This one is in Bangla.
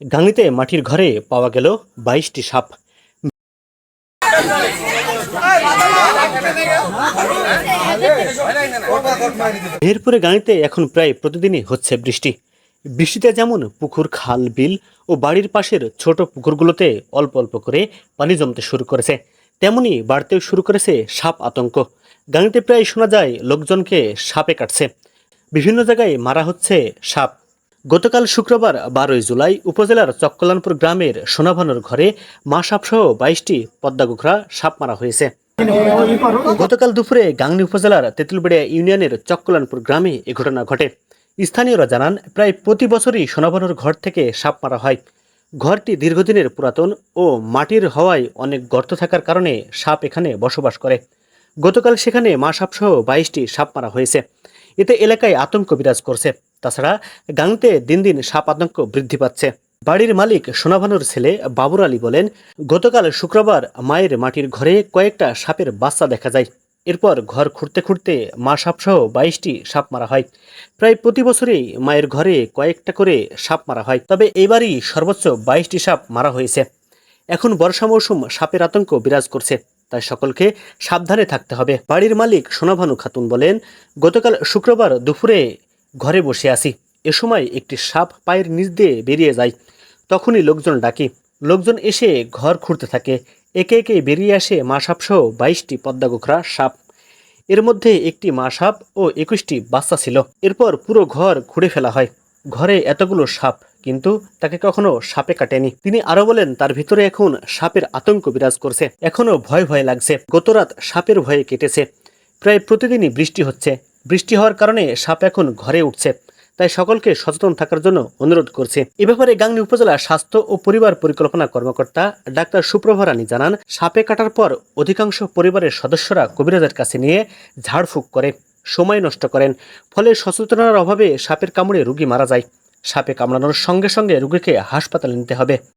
গাংনীতে মাটির ঘরে পাওয়া গেল বাইশটি সাপ। এরপরে গাঁয়েতে এখন প্রায় প্রতিদিনই হচ্ছে বৃষ্টি। বৃষ্টিতে যেমন পুকুর, খাল, বিল ও বাড়ির পাশের ছোট পুকুরগুলোতে অল্প অল্প করে পানি জমতে শুরু করেছে। তেমনি বাড়তেও শুরু করেছে সাপ আতঙ্ক। গাঁয়েতে প্রায় শোনা যায়, লোকজনকে সাপে কাটছে। বিভিন্ন জায়গায় মারা হচ্ছে সাপ। গতকাল শুক্রবার বারোই জুলাই উপজেলার চক্কলানপুর গ্রামের সোনাভানুর ঘরে মা সাপসহ বাইশটি পদ্মাগুখরা সাপ মারা হয়েছে। গতকাল দুপুরে গাংনী উপজেলার তেঁতুলবেড়িয়া ইউনিয়নের চক্কলানপুর গ্রামে এ ঘটনা ঘটে। স্থানীয়রা জানান, প্রায় প্রতি বছরই সোনাভানুর ঘর থেকে সাপ মারা হয়। ঘরটি দীর্ঘদিনের পুরাতন ও মাটির হওয়ায় অনেক গর্ত থাকার কারণে সাপ এখানে বসবাস করে। গতকাল সেখানে মা সাপসহ বাইশটি সাপ মারা হয়েছে। এতে এলাকায় আতঙ্ক বিরাজ করছে। তাছাড়া গাংতে দিন দিন সাপ আতঙ্ক বৃদ্ধি পাচ্ছে। বাড়ির মালিক সোনাভানুর ছেলে বাবুর আলী বলেন, গতকাল শুক্রবার মায়ের মাটির ঘরে কয়েকটা সাপের বাচ্চা দেখা যায়। এরপর ঘর খুঁড়তে খুঁড়তে মা সাপসহ বাইশটি সাপ মারা হয়। প্রায় প্রতি বছরেই মায়ের ঘরে কয়েকটা করে সাপ মারা হয়, তবে এবারই সর্বোচ্চ বাইশটি সাপ মারা হয়েছে। এখন বর্ষা মৌসুম, সাপের আতঙ্ক বিরাজ করছে, তাই সকলকে সাবধানে থাকতে হবে। বাড়ির মালিক সোনাভানু খাতুন বলেন, গতকাল শুক্রবার দুপুরে ঘরে বসে আছি। এ সময় একটি সাপ পায়ের নিচ দিয়ে বেরিয়ে যায়। তখনই লোকজন ডাকি। লোকজন এসে ঘর খুঁড়তে থাকে। একে একে বেরিয়ে আসে মা সাপসহ বাইশটি পদ্মাগোখরা সাপ। এর মধ্যে একটি মা সাপ ও একুশটি বাচ্চা ছিল। এরপর পুরো ঘর খুঁড়ে ফেলা হয়। ঘরে এতগুলো সাপ, কিন্তু তাকে কখনো সাপে কাটেনি। তিনি আরও বলেন, তার ভিতরে এখন সাপের আতঙ্ক বিরাজ করছে। এখনও ভয় ভয় লাগছে। গতরাত সাপের ভয়ে কেটেছে। প্রায় প্রতিদিনই বৃষ্টি হচ্ছে। বৃষ্টি হওয়ার কারণে সাপ এখন ঘরে উঠছে, তাই সকলকে সচেতন থাকার জন্য অনুরোধ করছে। এ ব্যাপারে গাংনী উপজেলা স্বাস্থ্য ও পরিবার পরিকল্পনা কর্মকর্তা ডাক্তার সুপ্রভা রানী জানান, সাপে কাটার পর অধিকাংশ পরিবারের সদস্যরা কবিরাজের কাছে নিয়ে ঝাড়ফুঁক করে, সময় নষ্ট করেন, ফলে সচেতনতার অভাবে সাপের কামড়ে রোগী মারা যায়। সাপে কামড়ানোর সঙ্গে সঙ্গে রুগীকে হাসপাতালে নিতে হবে।